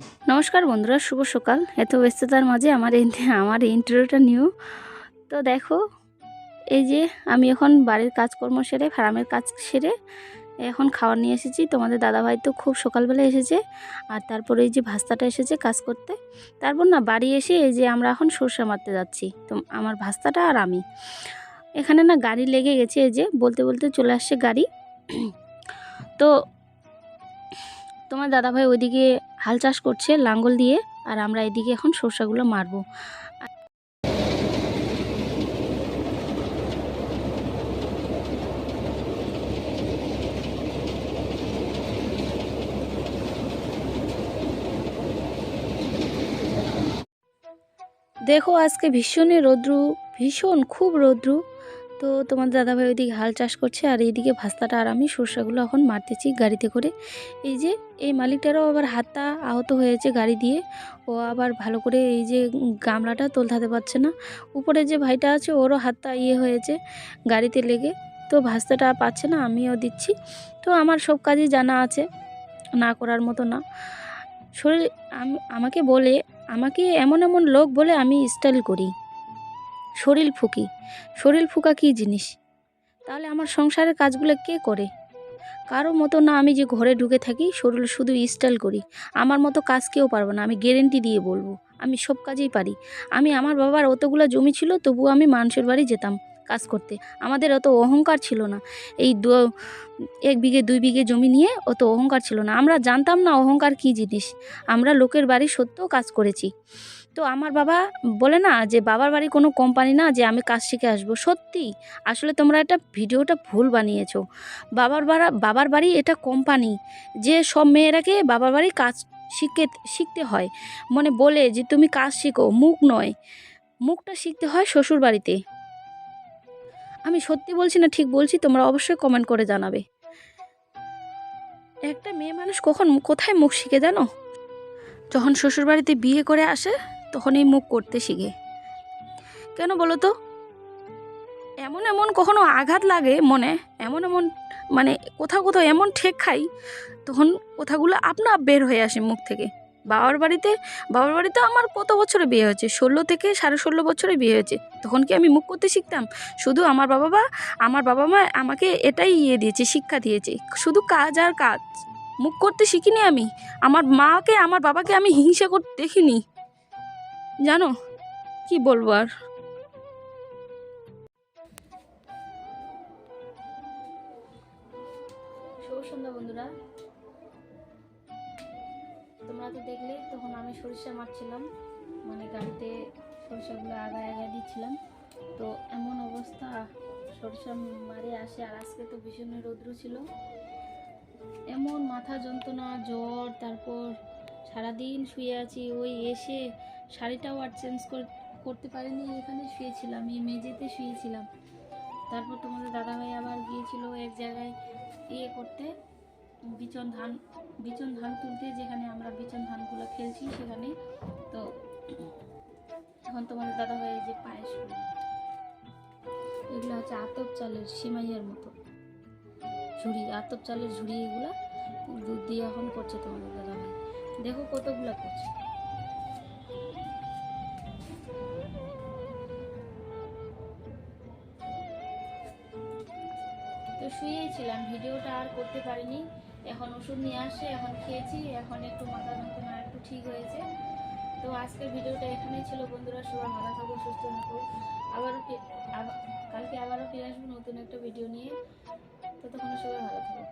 নমস্কার বন্ধুরা, শুভ সকাল। এত ব্যস্ততার মাঝে আমার আমার ইন্টারভিউটা নিউ তো দেখো, এই যে আমি এখন বাড়ির কাজকর্ম সেরে, ফার্মের কাজ সেরে এখন খাবার নিয়ে এসেছি। তোমাদের দাদাভাই তো খুব সকালবেলা এসেছে, আর তারপরে এই যে ভাস্তাটা এসেছে কাজ করতে। তারপর না, বাড়ি এসে এই যে আমরা এখন সর্ষে মারতে যাচ্ছি, তো আমার ভাস্তাটা আর আমি। এখানে না গাড়ি লেগে গেছে, এই যে বলতে বলতে চলে আসছে গাড়ি। তো তোমার দাদাভাই ওইদিকে হাল চাষ করছে লাঙ্গল দিয়ে, আর আমরা এদিকে এখন সর্ষাগুলো মারবো। দেখো আজকে ভীষণই রৌদ্রু, ভীষণ খুব রৌদ্রু। তো তোমার দাদাভাই ওইদিকে হাল চাষ করছে, আর এইদিকে ভাস্তাটা আর আমি সর্ষাগুলো এখন মারতেছি গাড়িতে করে। এই যে, এই মালিকটারও আবার হাতটা আহত হয়েছে গাড়ি দিয়ে। ও আবার ভালো করে এই যে গামলাটা তোলতাতে পারছে না। উপরে যে ভাইটা আছে, ওরও হাতটা ইয়ে হয়েছে গাড়িতে লেগে। তো ভাস্তাটা পাচ্ছে না, আমিও দিচ্ছি। তো আমার সব কাজই জানা আছে, না করার মতো না। শরীর, আমি, আমাকে বলে, আমাকে এমন এমন লোক বলে আমি স্টাইল করি। শরীর ফুকি। শরীর ফুকা কী জিনিস? তাহলে আমার সংসারের কাজগুলো কে করে? কারও মতো না আমি যে ঘরে ঢুকে থাকি, শরীর শুধু স্টাইল করি। আমার মতো কাজ কেউ পারব না, আমি গ্যারেন্টি দিয়ে বলব। আমি সব কাজেই পারি। আমি আমার বাবার অতগুলো জমি ছিল, তবুও আমি মানুষের বাড়ি যেতাম কাজ করতে। আমাদের অত অহংকার ছিল না। এই দু, এক বিঘে, দুই বিঘে জমি নিয়ে অত অহংকার ছিল না। আমরা জানতাম না অহংকার কী জিনিস। আমরা লোকের বাড়ি সত্য কাজ করেছি। তো আমার বাবা বলে না যে বাবার বাড়ি কোনো কোম্পানি না যে আমি কাজ শিখে আসব। সত্যি, আসলে তোমরা এটা ভিডিওটা ভুল বানিয়েছো। বাবার বাড়া, বাবার বাড়ি এটা কোম্পানি যে সব মেয়েরাকে বাবার বাড়ি কাজ শিখে, শিখতে হয়। মানে বলে যে তুমি কাজ শিখো, মুখ নয়, মুখটা শিখতে হয় শ্বশুর বাড়িতে। আমি সত্যি বলছি না ঠিক বলছি, তোমরা অবশ্যই কমেন্ট করে জানাবে। একটা মেয়ে মানুষ কখন, কোথায় মুখ শিখে জানো? যখন শ্বশুরবাড়িতে বিয়ে করে আসে তখন এই মুখ করতে শিখে। কেন বলো তো? এমন এমন কখনো আঘাত লাগে মনে, এমন এমন মানে কোথাও কোথাও এমন ঠেক খাই, তখন কথাগুলো আপনা আপ বের হয়ে আসে মুখ থেকে। বাবার বাড়িতে বাবার বাড়িতে আমার কত বছরে বিয়ে হয়েছে? ষোলো থেকে সাড়ে ষোলো বছরে বিয়ে হয়েছে। তখন কি আমি মুখ করতে শিখতাম? শুধু আমার বাবা মা, আমার বাবা মা আমাকে এটাই ইয়ে দিয়েছে, শিক্ষা দিয়েছে। শুধু কাজ আর কাজ। মুখ করতে শিখিনি আমি। আমার মাকে, আমার বাবাকে আমি হিংসা করতে দেখিনি। জানো, কি বলব আর? শুভ সন্ধ্যা বন্ধুরা। তোমরা তো দেখলে, তখন আমি সরিষা মারছিলাম। মানে গাড়িতে সরিষাগুলো আগায় আগায় দিচ্ছিলাম। তো এমন অবস্থা, সরিষা মারে আসে। আর আজকে তো ভীষণ রৌদ্র ছিল। এমন মাথা যন্ত্রণা, জ্বর, তারপর সারাদিন শুয়ে আছি, ওই এসে শাড়িটাও আর চেঞ্জ করতে পারিনি, এখানে শুয়েছিলাম, এই মেঝেতে শুয়েছিলাম। তারপর তোমাদের দাদাভাই আবার গিয়েছিল এক জায়গায় ইয়ে করতে, বিচন ধান বিচন ধান তুলতে, যেখানে আমরা বিচন ধানগুলো ফেলছি সেখানে। তো এখন তোমাদের দাদাভাই যে পায়েস এগুলো হচ্ছে আতপ চালের সিমাইয়ের মতো। ঝুড়ি, আতপ চালের ঝুড়ি এগুলো দুধ দিয়ে এখন করছে তোমাদের দাদাভাই। দেখো কতগুলো করছে। তো শুয়েছিলাম, ভিডিওটা আর করতে পারিনি। এখন ওষুধ নিয়ে আসে, এখন খেয়েছি, এখন একটু মাথা যন্ত্রণা একটু ঠিক হয়েছে। তো আজকের ভিডিওটা এখানেই ছিল বন্ধুরা, সবাই ভালো থাকো, সুস্থ থাকো। আবারও কালকে আবারও ফিরে আসব নতুন একটা ভিডিও নিয়ে। ততক্ষণ সবাই ভালো থাকো।